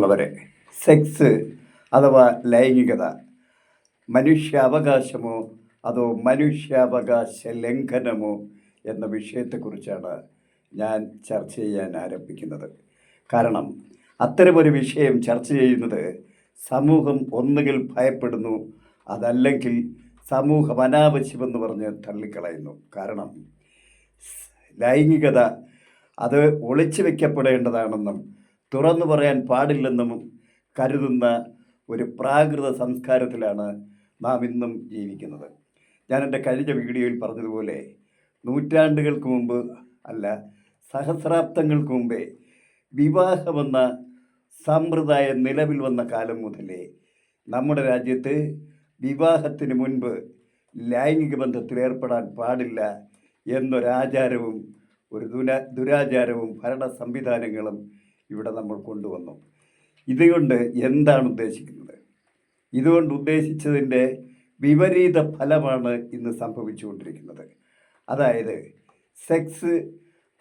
പ്രിയമുള്ളവരെ സെക്സ് അഥവാ ലൈംഗികത മനുഷ്യാവകാശമോ അതോ മനുഷ്യാവകാശ ലംഘനമോ എന്ന വിഷയത്തെക്കുറിച്ചാണ് ഞാൻ ചർച്ച ചെയ്യാൻ ആരംഭിക്കുന്നത്. കാരണം അത്തരമൊരു വിഷയം ചർച്ച ചെയ്യുന്നത് സമൂഹം ഒന്നുകിൽ ഭയപ്പെടുന്നു അതല്ലെങ്കിൽ സമൂഹം അനാവശ്യമെന്ന് പറഞ്ഞ് തള്ളിക്കളയുന്നു. കാരണം ലൈംഗികത അത് ഒളിച്ചു വെക്കപ്പെടേണ്ടതാണെന്നും തുറന്നു പറയാൻ പാടില്ലെന്നും കരുതുന്ന ഒരു പ്രാകൃത സംസ്കാരത്തിലാണ് നാം ഇന്നും ജീവിക്കുന്നത്. ഞാൻ എന്റെ കഴിഞ്ഞ വീഡിയോയിൽ പറഞ്ഞതുപോലെ നൂറ്റാണ്ടുകൾക്ക് മുമ്പ് അല്ല സഹസ്രാബ്ദങ്ങൾക്ക് മുമ്പേ വിവാഹമെന്ന സമ്പ്രദായം നിലവിൽ വന്ന കാലം മുതലേ നമ്മുടെ രാജ്യത്ത് വിവാഹത്തിന് മുൻപ് ലൈംഗിക ബന്ധത്തിൽ ഏർപ്പെടാൻ പാടില്ല എന്നൊരാചാരവും ഒരു ദുര ദുരാചാരവും ഭരണ സംവിധാനങ്ങളും ഇവിടെ നമ്മൾ കൊണ്ടുവന്നു. ഇതുകൊണ്ട് എന്താണ് ഉദ്ദേശിക്കുന്നത്? ഇതുകൊണ്ട് ഉദ്ദേശിച്ചതിന്റെ വിപരീത ഫലമാണ് ഇന്ന് സംഭവിച്ചുകൊണ്ടിരിക്കുന്നത്. അതായത് സെക്സ്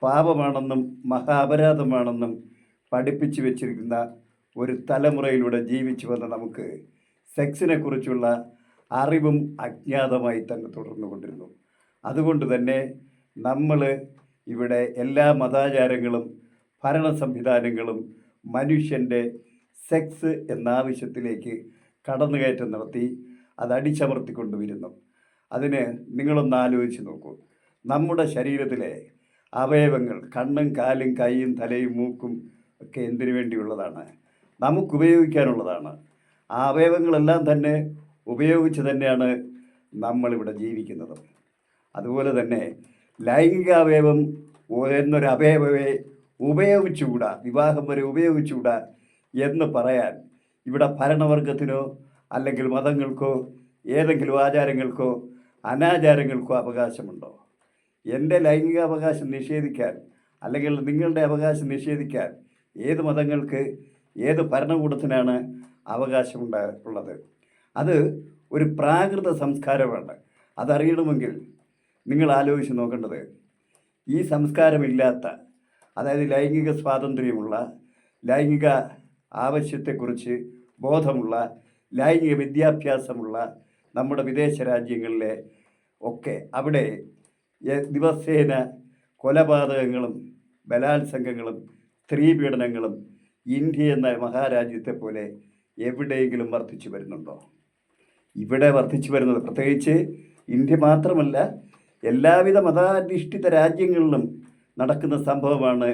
പാപമാണെന്നും മഹാപരാധമാണെന്നും പഠിപ്പിച്ചു വെച്ചിരിക്കുന്ന ഒരു തലമുറയിലൂടെ ജീവിച്ചു വന്ന നമുക്ക് സെക്സിനെക്കുറിച്ചുള്ള അറിവും അജ്ഞാതമായി തന്നെ തുടർന്നു കൊണ്ടിരുന്നു. അതുകൊണ്ട് തന്നെ നമ്മൾ ഇവിടെ എല്ലാ മതാചാരങ്ങളും ഭരണ സംവിധാനങ്ങളും മനുഷ്യന്റെ സെക്സ് എന്ന ആവശ്യത്തിലേക്ക് കടന്നുകയറ്റം നടത്തി അത് അടിച്ചമർത്തിക്കൊണ്ടുവരുന്നു അതിന് നിങ്ങളൊന്ന് ആലോചിച്ച് നോക്കൂ. നമ്മുടെ ശരീരത്തിലെ അവയവങ്ങൾ കണ്ണും കാലും കൈയും തലയും മൂക്കും ഒക്കെ എന്തിനു വേണ്ടിയുള്ളതാണ്? നമുക്ക് ഉപയോഗിക്കാനുള്ളതാണ്. ആ അവയവങ്ങളെല്ലാം തന്നെ ഉപയോഗിച്ച് തന്നെയാണ് നമ്മളിവിടെ ജീവിക്കുന്നത്. അതുപോലെ തന്നെ ലൈംഗിക അവയവം എന്നൊരു അവയവയെ ഉപയോഗിച്ചുകൂടാ? വിവാഹം വരെ ഉപയോഗിച്ചുകൂടാ? എന്ന് പറയാൻ ഇവിടെ ഭരണവർഗത്തിനോ അല്ലെങ്കിൽ മതങ്ങൾക്കോ ഏതെങ്കിലും ആചാരങ്ങൾക്കോ അനാചാരങ്ങൾക്കോ അവകാശമുണ്ടോ? എന്റെ ലൈംഗിക അവകാശം നിഷേധിക്കാൻ അല്ലെങ്കിൽ നിങ്ങളുടെ അവകാശം നിഷേധിക്കാൻ ഏത് മതങ്ങൾക്ക് ഏത് ഭരണകൂടത്തിനാണ് അവകാശമുണ്ടായിട്ടുള്ളത്? അത് ഒരു പ്രാകൃത സംസ്കാരമാണ്. അതറിയണമെങ്കിൽ നിങ്ങൾ ആലോചിച്ച് നോക്കേണ്ടത് ഈ സംസ്കാരമില്ലാത്ത അതായത് ലൈംഗിക സ്വാതന്ത്ര്യമുള്ള ലൈംഗിക ആവശ്യത്തെക്കുറിച്ച് ബോധമുള്ള ലൈംഗിക വിദ്യാഭ്യാസമുള്ള നമ്മുടെ വിദേശ രാജ്യങ്ങളിലെ ഒക്കെ അവിടെ ദിവസേന കൊലപാതകങ്ങളും ബലാത്സംഗങ്ങളും സ്ത്രീപീഡനങ്ങളും ഇന്ത്യ എന്ന മഹാരാജ്യത്തെ പോലെ എവിടെയെങ്കിലും വർദ്ധിച്ചു വരുന്നുണ്ടോ? ഇവിടെ വർദ്ധിച്ചു വരുന്നത് പ്രത്യേകിച്ച് ഇന്ത്യ മാത്രമല്ല എല്ലാവിധ മതാധിഷ്ഠിത രാജ്യങ്ങളിലും നടക്കുന്ന സംഭവമാണ്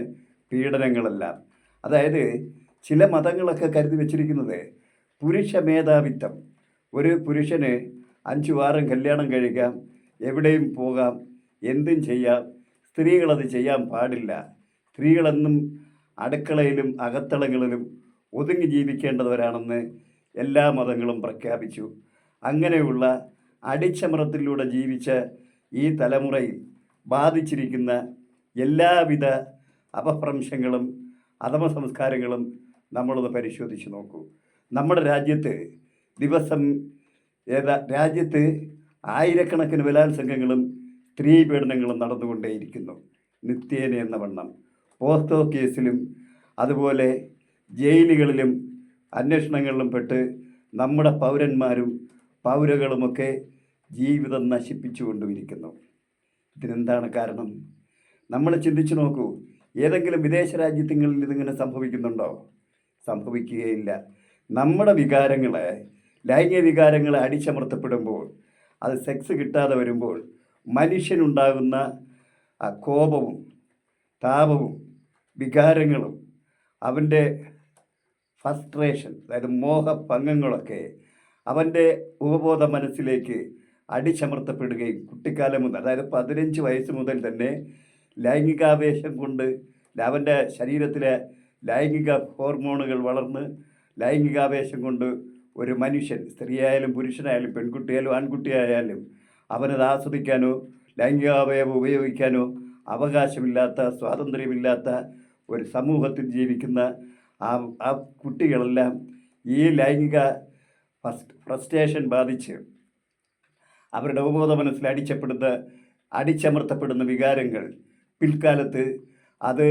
പീഡനങ്ങളെല്ലാം. അതായത് ചില മതങ്ങളൊക്കെ കരുതി വച്ചിരിക്കുന്നത് പുരുഷ മേധാവിത്വം. ഒരു പുരുഷന് അഞ്ചു വാരം കല്യാണം കഴിക്കാം എവിടെയും പോകാം എന്തും ചെയ്യാം സ്ത്രീകളത് ചെയ്യാൻ പാടില്ല. സ്ത്രീകളെന്നും അടുക്കളയിലും അകത്തളങ്ങളിലും ഒതുങ്ങി ജീവിക്കേണ്ടവരാണെന്ന് എല്ലാ മതങ്ങളും പ്രഖ്യാപിച്ചു. അങ്ങനെയുള്ള അടിച്ചമറത്തിലൂടെ ജീവിച്ച ഈ തലമുറയിൽ ബാധിച്ചിരിക്കുന്ന എല്ലാവിധ അപഭ്രംശങ്ങളും അധമ സംസ്കാരങ്ങളും നമ്മളൊന്ന് പരിശോധിച്ച് നോക്കൂ. നമ്മുടെ രാജ്യത്ത് ദിവസം ഏതാ രാജ്യത്ത് ആയിരക്കണക്കിന് ബലാത്സംഗങ്ങളും സ്ത്രീ പീഡനങ്ങളും നടന്നുകൊണ്ടേയിരിക്കുന്നു. നിത്യേന എന്ന വണ്ണം. പോസ്റ്റോ കേസിലും അതുപോലെ ജയിലുകളിലും അന്വേഷണങ്ങളിലും പെട്ട് നമ്മുടെ പൗരന്മാരും പൗരകളുമൊക്കെ ജീവിതം നശിപ്പിച്ചുകൊണ്ടുമിരിക്കുന്നു. ഇതിനെന്താണ് കാരണം? നമ്മൾ ചിന്തിച്ചു നോക്കൂ ഏതെങ്കിലും വിദേശ രാജ്യങ്ങളിൽ ഇതിങ്ങനെ സംഭവിക്കുന്നുണ്ടോ? സംഭവിക്കുകയില്ല. നമ്മുടെ വികാരങ്ങളെ ലൈംഗിക വികാരങ്ങളെ അടിച്ചമർത്തപ്പെടുമ്പോൾ അത് സെക്സ് കിട്ടാതെ വരുമ്പോൾ മനുഷ്യനുണ്ടാകുന്ന കോപവും താപവും വികാരങ്ങളും അവന്റെ ഫസ്ട്രേഷൻ അതായത് മോഹഭംഗങ്ങളൊക്കെ അവന്റെ ഉപബോധ മനസ്സിലേക്ക് അടിച്ചമർത്തപ്പെടുകയും കുട്ടിക്കാലം മുതൽ അതായത് പതിനഞ്ച് വയസ്സ് മുതൽ തന്നെ ലൈംഗികാവേശം കൊണ്ട് അവന്റെ ശരീരത്തിലെ ലൈംഗിക ഹോർമോണുകൾ വളർന്ന് ലൈംഗികാവേശം കൊണ്ട് ഒരു മനുഷ്യൻ സ്ത്രീയായാലും പുരുഷനായാലും പെൺകുട്ടിയായാലും ആൺകുട്ടിയായാലും അവനത് ആസ്വദിക്കാനോ ലൈംഗികാവയവം ഉപയോഗിക്കാനോ അവകാശമില്ലാത്ത സ്വാതന്ത്ര്യമില്ലാത്ത ഒരു സമൂഹത്തിൽ ജീവിക്കുന്ന ആ ആ കുട്ടികളെല്ലാം ഈ ലൈംഗിക ഫ്രസ്ട്രേഷൻ ബാധിച്ച് അവരുടെ ഉപബോധ മനസ്സിൽ അടിച്ചപ്പെടുന്ന അടിച്ചമർത്തപ്പെടുന്ന വികാരങ്ങൾ പിൽക്കാലത്ത് അത്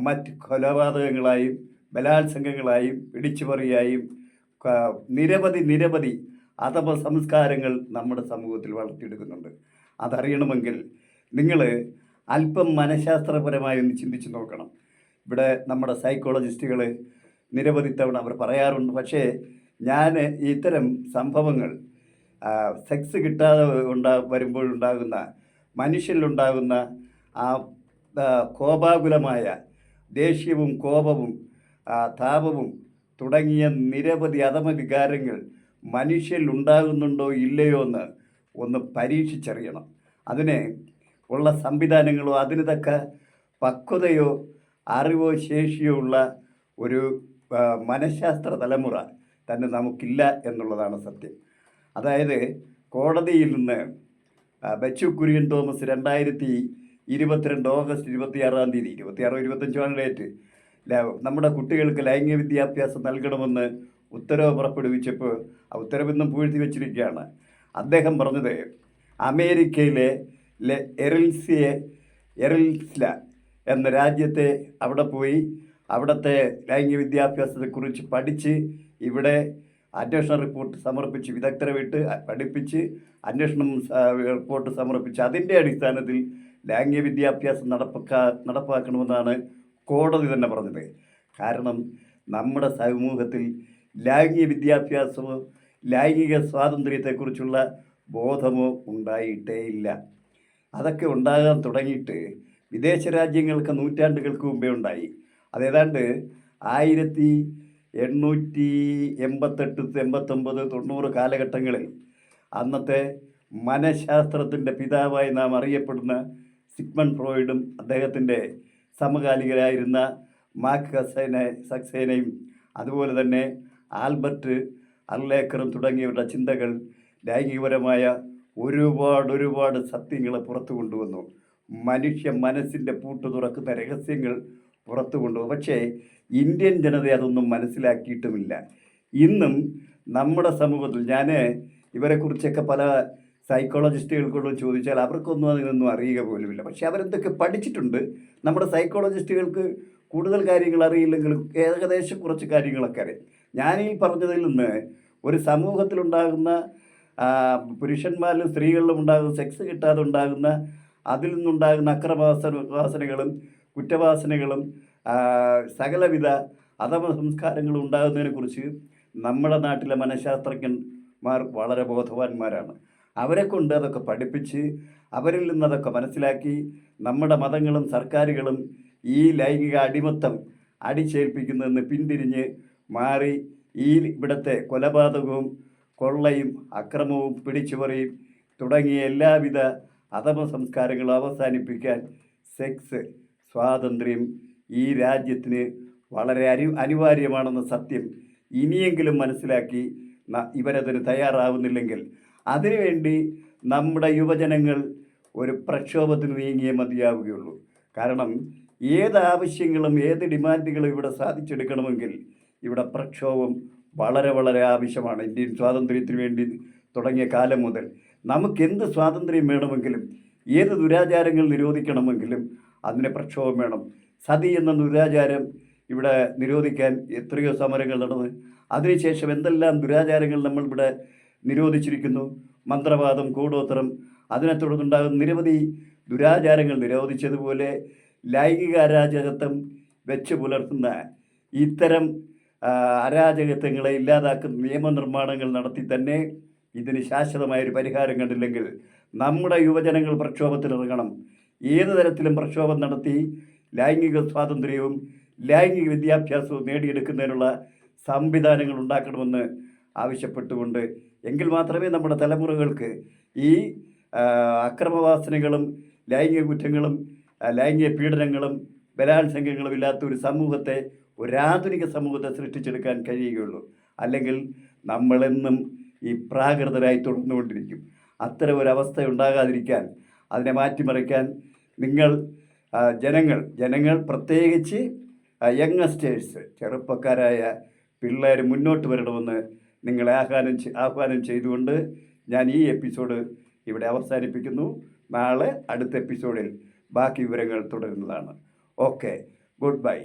മറ്റ് കൊലപാതകങ്ങളായും ബലാത്സംഗങ്ങളായും പിടിച്ചുപറിയായും ക- നിരവധി നിരവധി അഥവ സംസ്കാരങ്ങൾ നമ്മുടെ സമൂഹത്തിൽ വളർത്തിയെടുക്കുന്നുണ്ട്. അതറിയണമെങ്കിൽ നിങ്ങൾ അല്പം മനഃശാസ്ത്രപരമായി ഒന്ന് ചിന്തിച്ചു നോക്കണം. ഇവിടെ നമ്മുടെ സൈക്കോളജിസ്റ്റുകൾ നിരവധി തവണ അവർ പറയാറുണ്ട്. പക്ഷേ ഞാൻ ഇത്തരം സംഭവങ്ങൾ സെക്സ് കിട്ടാതെ ഉണ്ടാ വരുമ്പോഴുണ്ടാകുന്ന മനുഷ്യരിലുണ്ടാകുന്ന ആ കോപാകുലമായ ദേഷ്യവും കോപവും താപവും തുടങ്ങിയ നിരവധി അധമവികാരങ്ങൾ മനുഷ്യരിൽ ഉണ്ടാകുന്നുണ്ടോ ഇല്ലയോ എന്ന് ഒന്ന് പരീക്ഷിച്ചറിയണം. അതിന് ഉള്ള സംവിധാനങ്ങളോ അതിന് തക്ക പക്വതയോ അറിവോ ശേഷിയോ ഉള്ള ഒരു മനഃശാസ്ത്ര തലമുറ തന്നെ നമുക്കില്ല എന്നുള്ളതാണ് സത്യം. അതായത് കോടതിയിൽ നിന്ന് ബച്ചു കുര്യൻ തോമസ് രണ്ടായിരത്തി ഇരുപത്തിരണ്ട് ഓഗസ്റ്റ് ഇരുപത്തിയാറാം തീയതി. ഇരുപത്തിയാറോ ഇരുപത്തഞ്ചാണ് ഡേറ്റ്. നമ്മുടെ കുട്ടികൾക്ക് ലൈംഗിക വിദ്യാഭ്യാസം നൽകണമെന്ന് ഉത്തരവ് പുറപ്പെടുവിച്ചപ്പോൾ ആ ഉത്തരവിന്നും പൂഴ്ത്തി വെച്ചിരിക്കുകയാണ്. അദ്ദേഹം പറഞ്ഞത് അമേരിക്കയിലെ എറിൽസിയെ എറിൽസ്ല എന്ന രാജ്യത്തെ അവിടെ പോയി അവിടുത്തെ ലൈംഗിക വിദ്യാഭ്യാസത്തെക്കുറിച്ച് പഠിച്ച് ഇവിടെ അന്വേഷണ റിപ്പോർട്ട് സമർപ്പിച്ച് വിദഗ്ധരെ വിട്ട് പഠിപ്പിച്ച് അന്വേഷണം റിപ്പോർട്ട് സമർപ്പിച്ച് അതിന്റെ അടിസ്ഥാനത്തിൽ ലൈംഗിക വിദ്യാഭ്യാസം നടപ്പാക്കാ നടപ്പാക്കണമെന്നാണ് കോടതി തന്നെ പറഞ്ഞത്. കാരണം നമ്മുടെ സമൂഹത്തിൽ ലൈംഗിക വിദ്യാഭ്യാസമോ ലൈംഗിക സ്വാതന്ത്ര്യത്തെക്കുറിച്ചുള്ള ബോധമോ ഉണ്ടായിട്ടേ ഇല്ല അതൊക്കെ ഉണ്ടാകാൻ തുടങ്ങിയിട്ട് വിദേശ രാജ്യങ്ങൾക്ക് നൂറ്റാണ്ടുകൾക്ക് മുമ്പേ ഉണ്ടായി. അതേതാണ്ട് ആയിരത്തി എണ്ണൂറ്റി എൺപത്തെട്ട് എൺപത്തൊമ്പത് തൊണ്ണൂറ് കാലഘട്ടങ്ങളിൽ അന്നത്തെ മനഃശാസ്ത്രത്തിന്റെ പിതാവായി നാം അറിയപ്പെടുന്ന സിഗ്മൺ ഫ്രോയിഡും അദ്ദേഹത്തിന്റെ സമകാലികരായിരുന്ന മാക് ഹസൈന സക്സേനയും അതുപോലെ തന്നെ ആൽബർട്ട് അർലേക്കറും തുടങ്ങിയവരുടെ ചിന്തകൾ ലൈംഗികപരമായ ഒരുപാട് ഒരുപാട് സത്യങ്ങളെ പുറത്തു കൊണ്ടുവന്നു. മനുഷ്യ മനസ്സിന്റെ പൂട്ട് തുറക്കുന്ന രഹസ്യങ്ങൾ പുറത്തു കൊണ്ടുവന്നു. പക്ഷേ ഇന്ത്യൻ ജനത അതൊന്നും മനസ്സിലാക്കിയിട്ടുമില്ല. ഇന്നും നമ്മുടെ സമൂഹത്തിൽ ഞാൻ ഇവരെക്കുറിച്ചൊക്കെ പല സൈക്കോളജിസ്റ്റുകൾക്കൊന്നും ചോദിച്ചാൽ അവർക്കൊന്നും അതിനൊന്നും അറിയുക പോലുമില്ല. പക്ഷെ അവരെന്തൊക്കെ പഠിച്ചിട്ടുണ്ട് നമ്മുടെ സൈക്കോളജിസ്റ്റുകൾക്ക് കൂടുതൽ കാര്യങ്ങൾ അറിയില്ലെങ്കിലും ഏകദേശം കുറച്ച് കാര്യങ്ങളൊക്കെ അറിയാം. ഞാൻ ഈ പറഞ്ഞതിൽ നിന്ന് ഒരു സമൂഹത്തിലുണ്ടാകുന്ന പുരുഷന്മാരിലും സ്ത്രീകളിലും ഉണ്ടാകുന്ന സെക്സ് കിട്ടാതെ ഉണ്ടാകുന്ന അതിൽ നിന്നുണ്ടാകുന്ന അക്രമവാസന വാസനകളും കുറ്റവാസനകളും സകലവിധ അധമ സംസ്കാരങ്ങളും ഉണ്ടാകുന്നതിനെക്കുറിച്ച് നമ്മുടെ നാട്ടിലെ മനഃശാസ്ത്രജ്ഞന്മാർ വളരെ ബോധവാന്മാരാണ്. അവരെ കൊണ്ട് അതൊക്കെ പഠിപ്പിച്ച് അവരിൽ നിന്നതൊക്കെ മനസ്സിലാക്കി നമ്മുടെ മതങ്ങളും സർക്കാരുകളും ഈ ലൈംഗിക അടിമത്തം അടിച്ചേൽപ്പിക്കുന്നതെന്ന് പിന്തിരിഞ്ഞ് മാറി ഈ ഇവിടുത്തെ കൊലപാതകവും കൊള്ളയും അക്രമവും പിടിച്ചുപറിയും തുടങ്ങിയ എല്ലാവിധ അധമ സംസ്കാരങ്ങളും അവസാനിപ്പിക്കാൻ സെക്സ് സ്വാതന്ത്ര്യം ഈ രാജ്യത്തിന് വളരെ അനി അനിവാര്യമാണെന്ന സത്യം ഇനിയെങ്കിലും മനസ്സിലാക്കി ഇവരതിന് തയ്യാറാവുന്നില്ലെങ്കിൽ അതിനുവേണ്ടി നമ്മുടെ യുവജനങ്ങൾ ഒരു പ്രക്ഷോഭത്തിന് നീങ്ങിയേ മതിയാവുകയുള്ളൂ. കാരണം ഏത് ആവശ്യങ്ങളും ഏത് ഡിമാൻഡുകളും ഇവിടെ സാധിച്ചെടുക്കണമെങ്കിൽ ഇവിടെ പ്രക്ഷോഭം വളരെ വളരെ ആവശ്യമാണ്. ഇന്ത്യൻ സ്വാതന്ത്ര്യത്തിന് വേണ്ടി തുടങ്ങിയ കാലം മുതൽ നമുക്ക് എന്ത് സ്വാതന്ത്ര്യം വേണമെങ്കിലും ഏത് ദുരാചാരങ്ങൾ നിരോധിക്കണമെങ്കിലും അതിന് പ്രക്ഷോഭം വേണം. സതി എന്ന ദുരാചാരം ഇവിടെ നിരോധിക്കാൻ എത്രയോ സമരങ്ങൾ നടന്ന് അതിനുശേഷം എന്തെല്ലാം ദുരാചാരങ്ങൾ നമ്മൾ ഇവിടെ നിരോധിച്ചിരിക്കുന്നു. മന്ത്രവാദം കൂടോത്തരം അതിനെ തുടർന്നുണ്ടാകുന്ന നിരവധി ദുരാചാരങ്ങൾ നിരോധിച്ചതുപോലെ ലൈംഗിക അരാജകത്വം വെച്ച് പുലർത്തുന്ന ഇത്തരം അരാജകത്വങ്ങളെ ഇല്ലാതാക്കുന്ന നിയമനിർമ്മാണങ്ങൾ നടത്തി തന്നെ ഇതിന് ശാശ്വതമായൊരു പരിഹാരം കണ്ടില്ലെങ്കിൽ നമ്മുടെ യുവജനങ്ങൾ പ്രക്ഷോഭത്തിനിറങ്ങണം ഏത് തരത്തിലും പ്രക്ഷോഭം നടത്തി ലൈംഗിക സ്വാതന്ത്ര്യവും ലൈംഗിക വിദ്യാഭ്യാസവും നേടിയെടുക്കുന്നതിനുള്ള സംവിധാനങ്ങൾ ഉണ്ടാക്കണമെന്ന് ആവശ്യപ്പെട്ടുകൊണ്ട് എങ്കിൽ മാത്രമേ നമ്മുടെ തലമുറകൾക്ക് ഈ അക്രമവാസനകളും ലൈംഗിക കുറ്റങ്ങളും ലൈംഗിക പീഡനങ്ങളും ബലാത്സംഗങ്ങളും ഇല്ലാത്ത ഒരു സമൂഹത്തെ ഒരു ആധുനിക സമൂഹത്തെ സൃഷ്ടിച്ചെടുക്കാൻ കഴിയുകയുള്ളൂ. അല്ലെങ്കിൽ നമ്മളെന്നും ഈ പ്രാകൃതരായി തുടർന്നുകൊണ്ടിരിക്കും. അത്തരം ഒരവസ്ഥ ഉണ്ടാകാതിരിക്കാൻ അതിനെ മാറ്റിമറിക്കാൻ നിങ്ങൾ ജനങ്ങൾ ജനങ്ങൾ പ്രത്യേകിച്ച് യങ്സ്റ്റേഴ്സ് ചെറുപ്പക്കാരായ പിള്ളേർ മുന്നോട്ട് വരണമെന്ന് നിങ്ങളെ ആഹ്വാനം ആഹ്വാനം ചെയ്തുകൊണ്ട് ഞാൻ ഈ എപ്പിസോഡ് ഇവിടെ അവസാനിപ്പിക്കുന്നു. നാളെ അടുത്ത എപ്പിസോഡിൽ ബാക്കി വിവരങ്ങൾ തുടരുന്നതാണ്. Okay goodbye.